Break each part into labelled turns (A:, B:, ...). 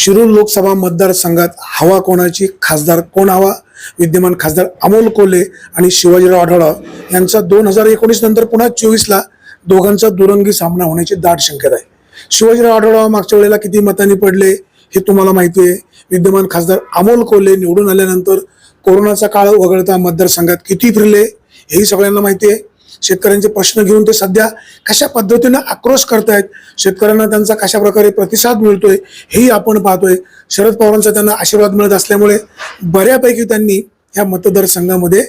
A: शिरूर लोकसभा मतदारसंघात हवा कोणाची? खासदार कोण हवा? विद्यमान खासदार अमोल कोले आणि शिवाजीराव आढळराव यांचा दोन हजार एकोणीस नंतर पुन्हा चोवीसला दोघांचा दुरंगी सामना होण्याची दाट शंकेत आहे. शिवाजीराव आढळराव मागच्या वेळेला किती मतांनी पडले हे तुम्हाला माहिती आहे. विद्यमान खासदार अमोल कोल्हे निवडून आल्यानंतर कोरोनाचा काळ वगळता मतदारसंघात किती फिरले हेही सगळ्यांना माहिती आहे. शेतकऱ्यांचे प्रश्न घेऊन ते सध्या कशा पद्धतीनं आक्रोश करतायत शेतकऱ्यांना त्यांचा कशा प्रकारे प्रतिसाद मिळतोय हेही आपण पाहतोय. शरद पवारांचा त्यांना आशीर्वाद मिळत असल्यामुळे बऱ्यापैकी त्यांनी ह्या मतदारसंघामध्ये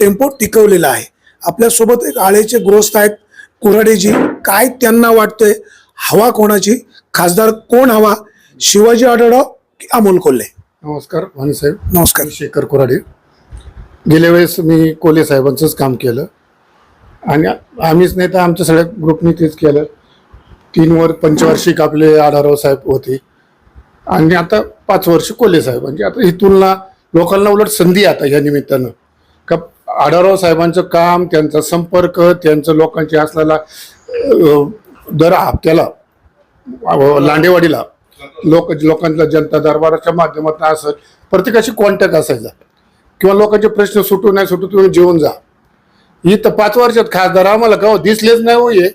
A: टेम्पो टिकवलेला आहे. आपल्यासोबत एक आळेचे गृहस्थ आहेत कुऱ्हाडेजी. काय त्यांना वाटतंय? हवा कोणाची? खासदार कोण हवा? शिवाजी आढळराव की अमोल कोल्हे?
B: नमस्कार साहेब.
A: नमस्कार.
B: शेखर कोराडे गेल्या वेळेस मी कोले साहेबांचंच काम केलं. आणि आम्हीच नाही तर आमच्या सगळ्या ग्रुपनी तेच केलं. तीन वर पंचवार्षिक आपले आढाराव साहेब होते. आणि आता पाच वर्ष कोले साहेब. म्हणजे आता ही तुलना लोकांना उलट संधी आता या निमित्तानं. का आढाराव साहेबांचं काम त्यांचा संपर्क त्यांचं लोकांची असलेला दर हप्त्याला लांडेवाडीला लोक लोकांचा जनता दरबाराच्या माध्यमातून असत प्रत्येकाशी कॉन्टॅक्ट असायचा. किंवा लोकांचे प्रश्न सुटू नाही सुटू तुम्ही जेवून जा. ही तर पाच वर्षात खासदार आम्हाला का हो, दिसलेच नाही हो हे.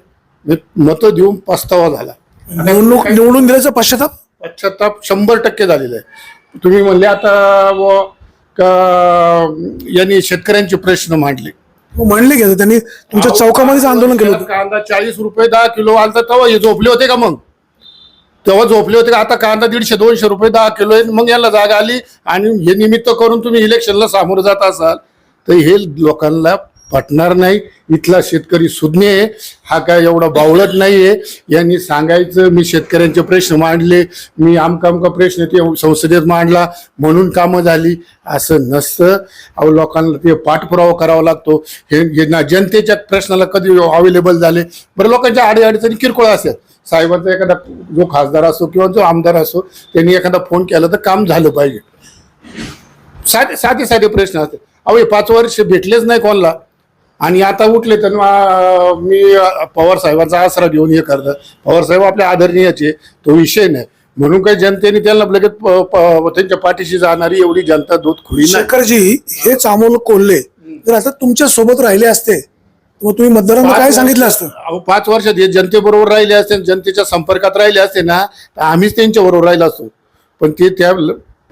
B: मी मतं देऊन पस्तावा झाला.
A: निवडणूक निवडून दिल्याचा पश्चाताप?
B: पश्चाताप शंभर टक्के झालेला आहे. तुम्ही म्हणले आता व का यांनी शेतकऱ्यांचे प्रश्न मांडले.
A: म्हणले गेलं त्यांनी तुमच्या चौकामध्येच आंदोलन केलं होतं.
B: कांदा चाळीस रुपये दहा किलो आलता तेव्हा हे झोपले होते का मग? तेव्हा झोपले होते का? आता कांदा दीडशे दोनशे रुपये दहा किलो आहे. मग याला जागा आली आणि हे निमित्त करून तुम्ही इलेक्शनला सामोरं जात असाल. तर हे लोकांना पटणार नाही. इथला शेतकरी सुज्ञ आहे. हा काय एवढा बावळत आहे यांनी सांगायचं मी शेतकऱ्यांचे प्रश्न मांडले. मी आमका आमका प्रश्न ते संसदेत मांडला. म्हणून कामं झाली. असं नसतं. अहो लोकांना ते पाठपुरावा करावा लागतो. हे हे ना जनतेच्या प्रश्नाला कधी अवेलेबल झाले? बरं लोकांच्या अडीअडचणी किरकोळ असेल साहेबांचा एखादा जो खासदार असो किंवा जो आमदार असो त्यांनी एखादा फोन केला तर काम झालं पाहिजे. साधे साधे साधे प्रश्न असते अहो हे पाच वर्ष भेटलेच नाही कोणाला. आणि आता उठले तर मा- पवार साहेबांचा आसरा घेऊन हे करतात पवार साहेब आपल्या आदरणीयाचे तो विषय नाही. म्हणून काही जनतेने त्यांना लगेच त्यांच्या पाठीशी जाणारी एवढी जनता दूध खुली नाही.
A: शेखरजी हेच अमोल कोल्हे जर आता तुमच्यासोबत राहिले असते तुम्ही मतदारांना काय सांगितलं असतं?
B: पाच वर्षात हे जनतेबरोबर राहिले असते जनतेच्या संपर्कात राहिले असते ना तर आम्हीच त्यांच्या बरोबर राहिलो असतो. पण ते त्या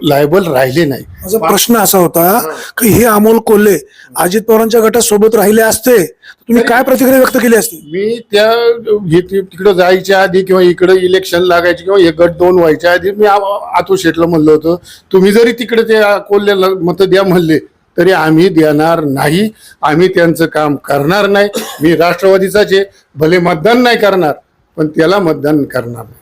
B: लायबल राहिले नाही.
A: माझा प्रश्न असा होता की हे अमोल कोल्हे अजित पवारांच्या गटात सोबत राहिले असते तुम्ही काय प्रतिक्रिया व्यक्त केली असती?
B: मी त्या तिकडं जायच्या आधी किंवा इकडं इलेक्शन लागायचे किंवा हे गट दोन व्हायच्या आधी मी आतू शेटला म्हणलं होतं तुम्ही जरी तिकडे ते कोल्ह्याला मत द्या म्हणले तरी आम्ही देणार नाही. आम्ही त्यांचं काम करणार नाही. मी राष्ट्रवादीचाच आहे. भले मतदान नाही करणार पण त्याला मतदान करणार नाही.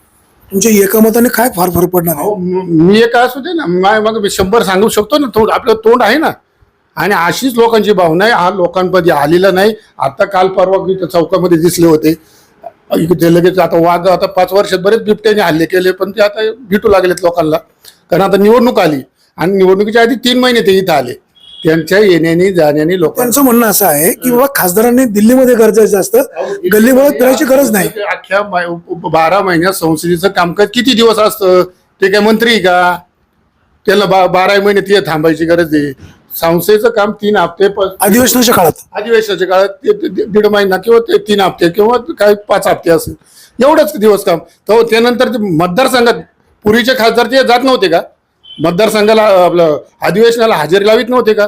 A: तुमच्या एकमताने काय फार फरक पडणार आहे?
B: अहो, म- मी एक असू दे ना. माय मग मी शंभर सांगू शकतो ना. तोंड आपलं तोंड आहे ना. आणि अशीच लोकांची भावना आहे. हा लोकांमध्ये आलेला नाही. आता काल परवा इथं चौकामध्ये दिसले होते. इथे लगेच आता वाघ आता पाच वर्षात बरेच बिबट्याने हल्ले केले पण ते आता भेटू लागलेत लोकांना. कारण आता निवडणूक आली. आणि निवडणुकीच्या आधी तीन महिने ते इथं आले. त्यांच्या येण्याने जाण्याने लोकांचं
A: त्यांचं म्हणणं असं आहे की बाबा खासदारांनी दिल्लीमध्ये गरजायचं असतं. गल्लीबोळात फिरायची गरज नाही.
B: अख्ख्या मा- बारा महिन्यात संसदेचं कामकाज किती दिवस असतं? ते काय मंत्री आहे का? त्याला बा बारा महिने ते थांबायची गरज आहे. संस्थेचं काम तीन हप्ते प-
A: अधिवेशनाच्या काळात.
B: अधिवेशनाच्या काळात ते ते- ते दीड महिना किंवा ते तीन हप्ते किंवा काय पाच हप्ते असेल एवढंच दिवस काम. तर त्यानंतर ते मतदारसंघात पूर्वीचे खासदार ते जात नव्हते का? मतदारसंघाला आपलं अधिवेशनाला हजेरी लावित नव्हते का?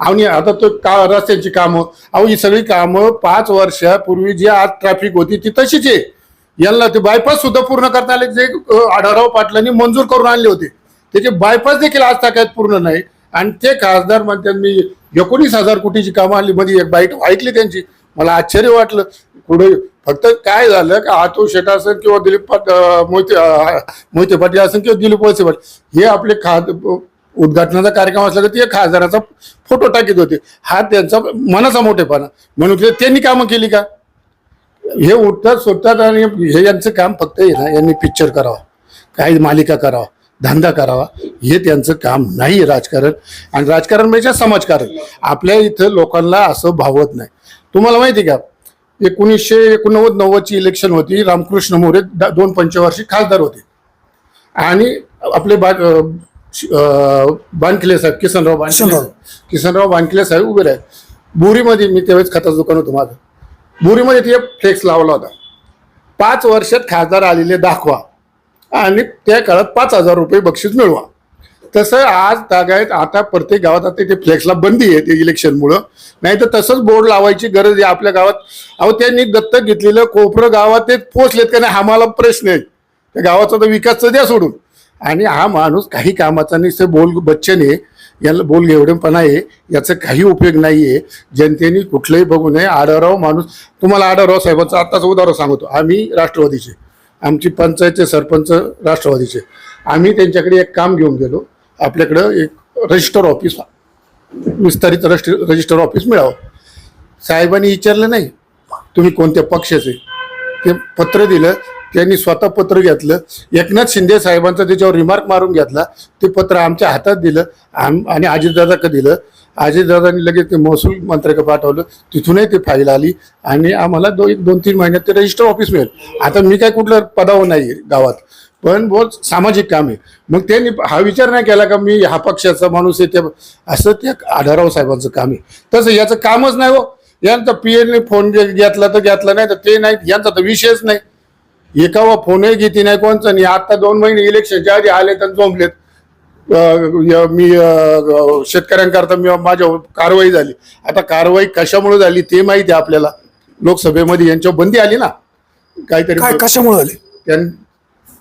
B: आणि आता तो का रस्त्यांची कामं अहो ही सगळी कामं पाच वर्षापूर्वी जी आज ट्रॅफिक होती ती तशीच आहे. यांना ते बायपास सुद्धा पूर्ण करता आले जे अ, आढळराव पाटलांनी मंजूर करून आणले होते. त्याचे बायपास देखील आज ताकद पूर्ण नाही. आणि ते खासदार म्हणतात मी एकोणीस हजार कोटीची कामं आणली मध्ये एक बाईट ऐकली त्यांची. मला आश्चर्य वाटलं. पुढे फक्त काय झालं का आतू शेट असेल किंवा दिलीप पाट मोहिते मोहिते पाटील असेल किंवा दिलीप वळसे पाटील हे आपले खाद उद्घाटनाचा कार्यक्रम असला तर ते खासदाराचा फोटो टाकीत होते. हा त्यांचा मनाचा मोठेपणा. म्हणून त्यांनी कामं केली का? हे उठतात सोडतात आणि हे यांचं काम फक्त ना यांनी पिक्चर करावं. काही मालिका करावा धंदा करावा. हे त्यांचं काम नाही राजकारण. आणि राजकारण म्हणजे समाजकारण. आपल्या इथं लोकांना असं भावत नाही. तुम्हाला माहिती आहे का? एकोणीसशे एकोणनव्वद नव्वदची इलेक्शन होती. रामकृष्ण मोरे दोन पंचवार्षिक खासदार होते. आणि आपले बा बानकिले साहेब किसनराव बानकिले
A: किसनराव.
B: बानकिले साहेब उभे राहिले. बुरीमध्ये मी त्यावेळेस खताचं दुकान होतं माझं. बुरीमध्ये ते फ्लेक्स लावला होता. पाच वर्षात खासदार आलेले दाखवा. आणि त्या काळात पाच हजार रुपये बक्षीस मिळवा. तसं आज तागायत आता प्रत्येक गावात आता ते फ्लेक्सला बंदी आहे ते इलेक्शनमुळं नाही तर तसंच बोर्ड लावायची गरज आहे आपल्या गावात. अहो त्यांनी दत्तक घेतलेलं कोपरं गावात ते पोचलेत का नाही हा मला प्रश्न आहे. त्या गावाचा तर विकास तर द्या सोडून. आणि हा माणूस काही कामाचा नाही ते बोल बच्चन आहे. याला बोल घेवडेपणा आहे. याचा काही उपयोग नाही आहे जनतेने कुठलंही बघू नये. आढळराव माणूस तुम्हाला आढळराव साहेबांचं आत्ताच उदाहरण सांगतो. आम्ही राष्ट्रवादीचे. आमची पंचायतचे सरपंच राष्ट्रवादीचे. आम्ही त्यांच्याकडे एक काम घेऊन गेलो. आपल्याकडं एक रजिस्टर ऑफिस विस्तारित रजिस्टर रजिस्टर ऑफिस मिळावं. साहेबांनी विचारलं नाही तुम्ही कोणत्या पक्षाचे? ते पत्र दिलं त्यांनी स्वतः पत्र घेतलं. एकनाथ शिंदे साहेबांचा त्याच्यावर रिमार्क मारून घेतला. ते पत्र आमच्या हातात दिलं आम आणि अजितदादाकडे दिलं. अजितदादांनी लगेच ते महसूल मंत्र्याकडे पाठवलं. तिथूनही ते फाईल आली आणि आम्हाला दो एक दोन तीन महिन्यात ते रजिस्टर ऑफिस मिळेल. आता मी काय कुठलं पदावर नाही आहे गावात. पण बहुत सामाजिक काम आहे. मग त्यांनी हा विचार नाही केला का मी हा पक्षाचा माणूस आहे त्या असं त्या आढाराव साहेबांचं काम आहे. तसं याचं कामच नाही हो. यांचा पीएने फोन घे- घेतला तर घेतला नाही तर ते नाही यांचा तर विषयच नाही. एकावा फोनही घेते नाही कोणचा नाही आता दोन महिने इलेक्शनच्या आधी आले तर य- मी शेतकऱ्यांकरता मी माझ्या कारवाई झाली. आता कारवाई कशामुळे झाली ते माहिती आहे आपल्याला. लोकसभेमध्ये यांच्यावर बंदी आली ना? काहीतरी
A: कशामुळे आले?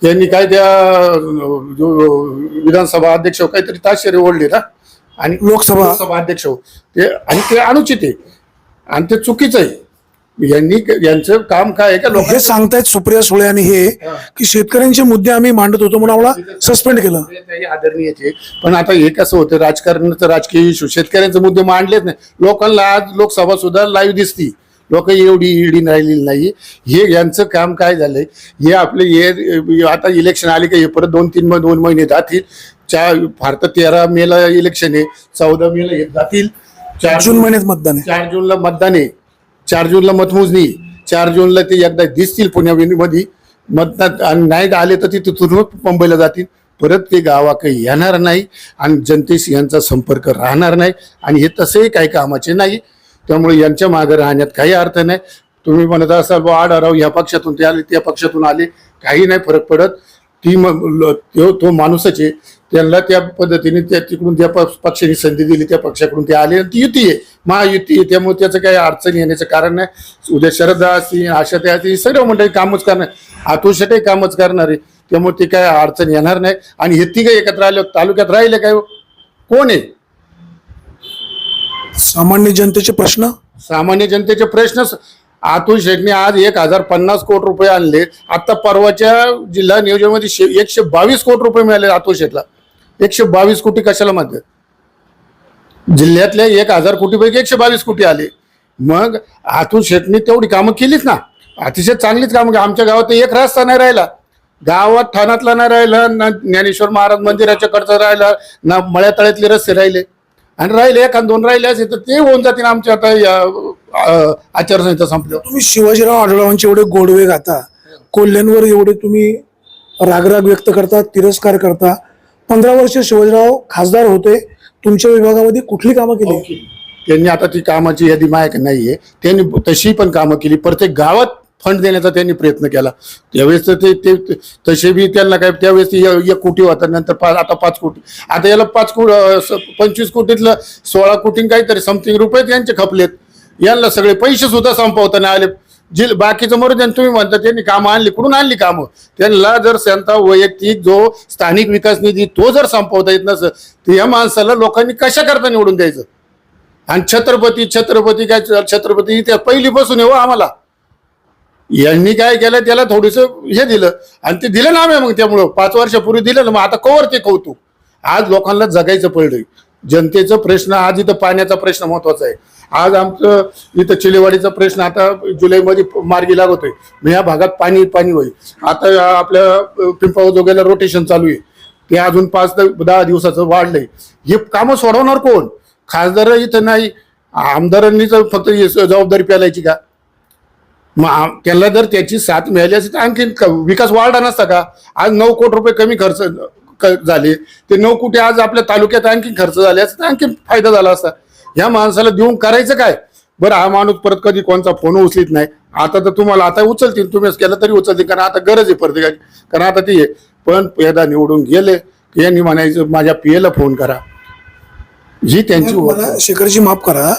B: त्यांनी काय त्या जो विधानसभा अध्यक्ष काहीतरी ताशेरे ओढले ना. आणि
A: लोकसभा.
B: लोकसभा अध्यक्ष ते आणि ते अनुचित आहे. आणि ते चुकीचं आहे. यांनी यांचं काम काय आहे का
A: हे
B: लोकांचं
A: सांगतायत सुप्रिया सुळे आणि हे की शेतकऱ्यांचे मुद्दे आम्ही मांडत होतो म्हणून आम्हाला सस्पेंड केलं.
B: काही आदरणीयचे पण आता हे कसं होतं राजकारणाचं राजकीय इश्यू शेतकऱ्यांचे मुद्दे मांडलेच नाही. लोकांना आज लोकसभा सुद्धा लाईव्ह दिसती. लोक एवढी ईडी राहिलेली नाही हे यांचं काम काय झालंय? हे आपले हे आता इलेक्शन आले का हे परत दोन तीन दोन महिने जातील. चार फार तर तेरा मेला इलेक्शन आहे. चौदा मेला हे जातील. चार
A: जून महिन्यात मतदान आहे.
B: चार जूनला मतदान आहे. चार जूनला मतमोजणी. चार जूनला ते एकदा दिसतील पुण्यामध्ये. मतदान आणि नाही आले तर ते तिथून मुंबईला जातील. परत ते गावाकडे येणार नाही आणि जनतेशी यांचा संपर्क राहणार नाही. आणि हे तसेही काही कामाचे नाही. त्यामुळे यांच्या मागे राहण्यात काही अर्थ नाही. तुम्ही म्हणत असाल बा आड अराव या पक्षातून ते आले त्या पक्षातून आले. काही नाही फरक पडत. ती तो तो माणूसच आहे. त्यांना त्या पद्धतीने त्या तिकडून त्या प- पक्षाने संधी दिली त्या पक्षाकडून ते आले आणि ती युती आहे. महायुती आहे. त्यामुळे त्याचं काही अडचण येण्याचं कारण नाही. उद्या श्रद्धा असतील आशा त्या असतील सगळं मंडळी कामच करणार. आतुषटे कामच करणार आहे. त्यामुळे ते काय अडचण येणार नाही. आणि हे तिघं एकत्र आले तालुक्यात राहिले काय हो? कोण आहे?
A: सामान्य जनतेचे प्रश्न?
B: सामान्य जनतेचे प्रश्न अतुल शेठने आज एक हजार पन्नास कोटी रुपये आणले. आता परवाच्या जिल्हा नियोजनामध्ये शे- एकशे बावीस कोटी रुपये मिळाले अतुल शेठला एकशे बावीस कोटी कशाला म्हणते जिल्ह्यातल्या एक हजार कोटीपैकी एकशे बावीस कोटी आले. मग अतुल शेठने तेवढी कामं केलीच ना? अतिशय चांगलीच कामं केली. आमच्या गावात एक रस्ता नाही राहिला. गावात ठाण्यातला नाही राहिला. ना ज्ञानेश्वर महाराज मंदिराच्या कडचा राहिला. ना मळ्यातळ्यातले रस्ते राहिले. आणि राहिले एखाद दोन राहिले असेल तर ते होऊन जातील आमच्या आता आचारसंहिता संपल्यावर.
A: तुम्ही शिवाजीराव आढळरावांचे एवढे गोडवे गाता कोल्ह्यांवर एवढे तुम्ही रागराग व्यक्त करता तिरस्कार करता. पंधरा वर्ष शिवाजीराव खासदार होते तुमच्या विभागामध्ये कुठली कामं केली?
B: त्यांनी आता ती कामाची यादी माझ्याकडे नाहीये. त्यांनी तशी पण कामं केली. प्रत्येक गावात फंड देण्याचा त्यांनी प्रयत्न केला. त्यावेळेस तर ते ते तसे बी त्यांना काय त्यावेळेस एक कोटी होता नंतर पाच आता पाच कोटी. आता याला पाच कोटी पंचवीस कोटीतलं सोळा कोटी काहीतरी समथिंग रुपये त्यांचे खपलेत. यांना सगळे पैसे सुद्धा संपवताना आले. जे बाकीचं मरू तुम्ही म्हणता त्यांनी कामं आणली कुठून आणली कामं? त्यांना जर त्यांचा वैयक्तिक जो स्थानिक विकास निधी तो जर संपवता येत नसेल तर या माणसाला लोकांनी कशा करता निवडून द्यायचं? आणि छत्रपती छत्रपती काय छत्रपती त्या पहिलीपासून आहे हो आम्हाला. यांनी काय केलं त्याला थोडस हे दिलं. आणि ते दिलं ना मग त्यामुळं. पाच वर्षापूर्वी दिलं ना मग आता कवर ते कौतुक. आज लोकांना जगायचं पडलंय. जनतेचा प्रश्न आज इथं पाण्याचा प्रश्न महत्त्वाचा आहे. आज आमचं इथं चिलेवाडीचा प्रश्न आता जुलैमध्ये मार्गी लागतोय. मग या भागात पाणी पाणी होईल. आता आपल्या पिंपळा जोग्याला रोटेशन चालू आहे. ते अजून पाच ते दहा दिवसाचं वाढलंय. हे कामं सोडवणार कोण? खासदार इथं नाही. आमदारांनी तर फक्त जबाबदारी पेलायची का? मग त्यांना जर त्याची साथ मिळाली असती तर आणखी विकास वाढला नसता का? आज नऊ कोटी रुपये कमी खर्च झाले. ते नऊ कोटी आज आपल्या तालुक्यात आणखी खर्च झाले असता तर आणखी फायदा झाला असता. ह्या माणसाला देऊन करायचं काय? बरं हा माणूस परत कधी कोणचा फोन उचलीत नाही. आता तर तुम्हाला आता उचलतील तुम्हीच केलं तरी उचलतील कारण आता गरज आहे प्रत्येकाची. कारण आता ती आहे पण एकदा निवडून गेले यांनी म्हणायचं माझ्या पियेला फोन करा. जी त्यांची
A: मला शेखरजी माफ करा.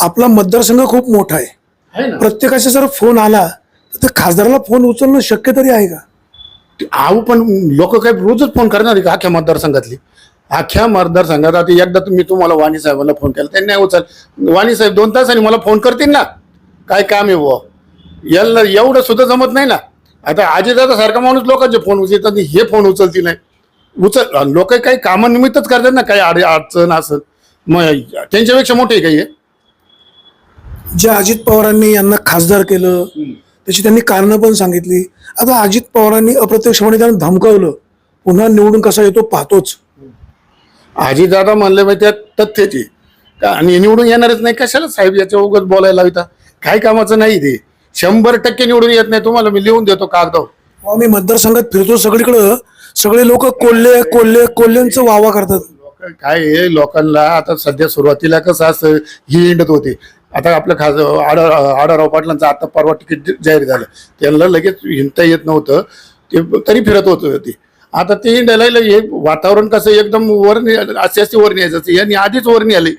A: आपला मतदारसंघ खूप मोठा आहे. प्रत्येकाचा जर फोन आला तर खासदाराला फोन उचलणं शक्य तरी आहे का?
B: आहो पण लोक काही रोजच फोन करणार आहे का अख्ख्या मतदारसंघातली? अख्ख्या मतदारसंघात आता एकदा तुम्ही तुम्हाला वाणी साहेबांना फोन केला त्यांनी नाही उचल वाणी साहेब दोन तासांनी मला फोन करतील ना? काय काम आहे बुवा? याला एवढं सुद्धा जमत नाही ना? आता अजितदादा सारखा माणूस लोकांचे फोन उचलतात आणि हे फोन उचलतील नाही. उचल लोक काही कामानिमित्तच करतात ना काही अडी अडचण असं मग त्यांच्यापेक्षा मोठे आहे काही हे?
A: ज्या अजित पवारांनी यांना खासदार केलं त्याची त्यांनी कारणं पण सांगितली. आता अजित पवारांनी अप्रत्यक्षपणे त्यांना धमकावलं. पुन्हा निवडून कसा येतो पाहतोच.
B: आजीदादा म्हणले माहिती तथ्यची. आणि निवडून येणारच नाही कशाला साहेब याच्या उगत बोलायला होता काय कामाचं नाही ते. शंभर टक्के निवडून येत नाही तुम्हाला मी लिहून देतो कागदावर.
A: अहो, मी मतदारसंघात फिरतो सगळीकडं. सगळे लोक कोल्हे कोल्हे कोल्ह्यांचं वावा करतात.
B: काय लोकांना आता सध्या सुरुवातीला कसं असं ही हिंडत होते. आता आपलं खास आडा आडाराव पाटलांचं आता परवा तिकीट जाहीर झालं. त्यांना लगेच हिंडता येत नव्हतं. ते तरी फिरत होतं ते. आता ते हिंडायला लगे- हे वातावरण कसं एकदम वर असे असे वर न्यायचं. यांनी आधीच वर नेले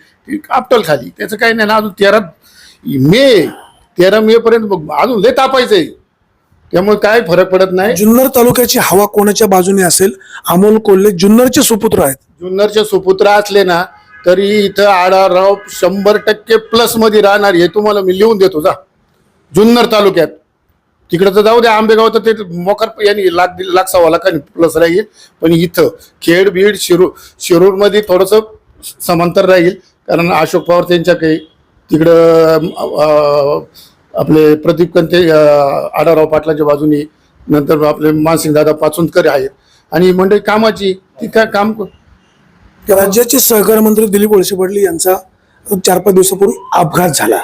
B: आपटल खाली. त्याचं काही नाही ना अजून तेरा मे तेरा मे पर्यंत अजून लय तापायचंय. त्यामुळे काय फरक पडत नाही.
A: जुन्नर तालुक्याची हवा कोणाच्या बाजूने असेल? अमोल कोल्हे जुन्नरचे सुपुत्र आहेत.
B: जुन्नरचे सुपुत्र असले ना तरी इथं आडाराव शंभर टक्के प्लसमध्ये राहणार हे तुम्हाला मी लिहून देतो जा. जुन्नर तालुक्यात. तिकडं तर जाऊ द्या आंबेगाव तर ते मोकर यांनी लाख दीड लाख सव्वा लाखांनी प्लस राहील. पण इथं खेड बीड शिरूर शिरूरमध्ये थोडंसं समांतर राहील. कारण अशोक पवार त्यांच्या काही तिकडं आपले प्रदीप कंते आडाराव आढाराव पाटलाच्या बाजूनी नंतर आपले मानसिंग दादा पाचुंदकर आहेत. आणि मंडळी कामाची ती काय काम
A: राज्याचे सहकार मंत्री दिलीप वळसे पाटील यांचा चार पाच दिवसापूर्वी अपघात झाला.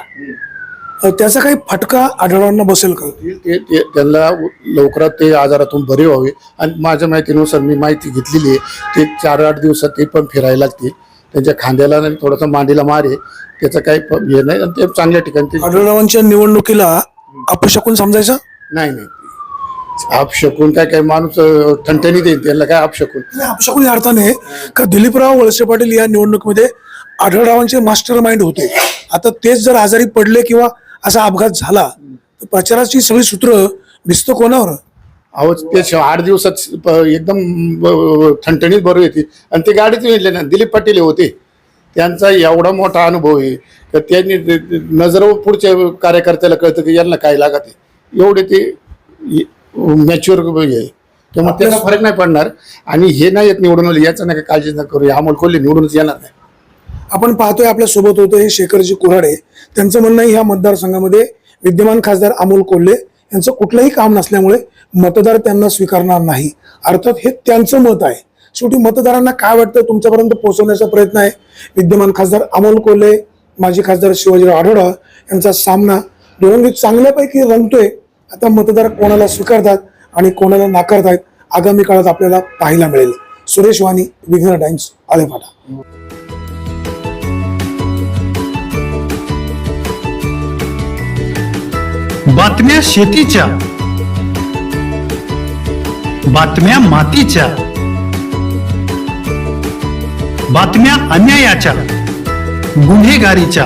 A: त्याचा काही फटका आढळवांना बसेल का?
B: त्यांना लवकरात ते आजारातून बरे व्हावे. आणि माझ्या माहितीनुसार मी माहिती घेतलेली आहे ते चार आठ दिवसात ते पण फिरायला लागतील. त्यांच्या खांद्याला थोडासा मांडीला मार आहे. त्याचं काही हे नाही. आणि ते चांगल्या ठिकाणी ते
A: आढळरावांच्या निवडणुकीला अपशकून समजायचं?
B: नाही नाही. आपशकून काय काय माणूस ठणठणी देईल त्यांना काय आपशकून
A: अपशकून या अर्थाने का दिलीपराव वळसे पाटील या निवडणुकीमध्ये आढळरावांचे मास्टर माइंड होते. आता तेच जर आजारी पडले किंवा असा अपघात झाला तर प्रचाराची सगळी सूत्र भिस्त कोणावर?
B: अहो ते आठ दिवसात एकदम ठणठणीत बरोबर येते आणि ते गाडीत येले ना दिलीप पाटील होते. त्यांचा एवढा मोठा अनुभव आहे तर त्यांनी नजर पुढच्या कार्यकर्त्याला कळतं की यांना काय लागत आहे. एवढे ते मॅच्युअर आहे. त्यामुळे त्यांना फरक नाही पडणार. आणि हे नाही येत निवडून आले, याचं नका काळजी नका करू अमोल कोल्हे निवडूनच येणार नाही.
A: आपण पाहतोय आपल्यासोबत होतं हे शेखरजी कुऱ्हाडे. त्यांचं म्हणणं आहे ह्या मतदारसंघामध्ये विद्यमान खासदार अमोल कोल्हे यांचं कुठलंही काम नसल्यामुळे मतदार त्यांना स्वीकारणार नाही. अर्थात हे त्यांचं मत आहे. शेवटी मतदारांना काय वाटतं तुमच्यापर्यंत पोहोचवण्याचा प्रयत्न आहे? विद्यमान खासदार अमोल कोल्हे माजी खासदार शिवाजीराव आढळराव यांचा सामना. दोघांनी चांगल्यापैकी रंगतोय. आता मतदार कोणाला स्वीकारतात आणि कोणाला नाकारतात आगामी काळात आपल्याला पाहायला मिळेल. सुरेश वाणी विघ्न टाइम्स आलेपाटा
C: बातम्या शेतीच्या बातम्या मातीच्या बातम्या अन्यायाच्या गुन्हेगारीच्या.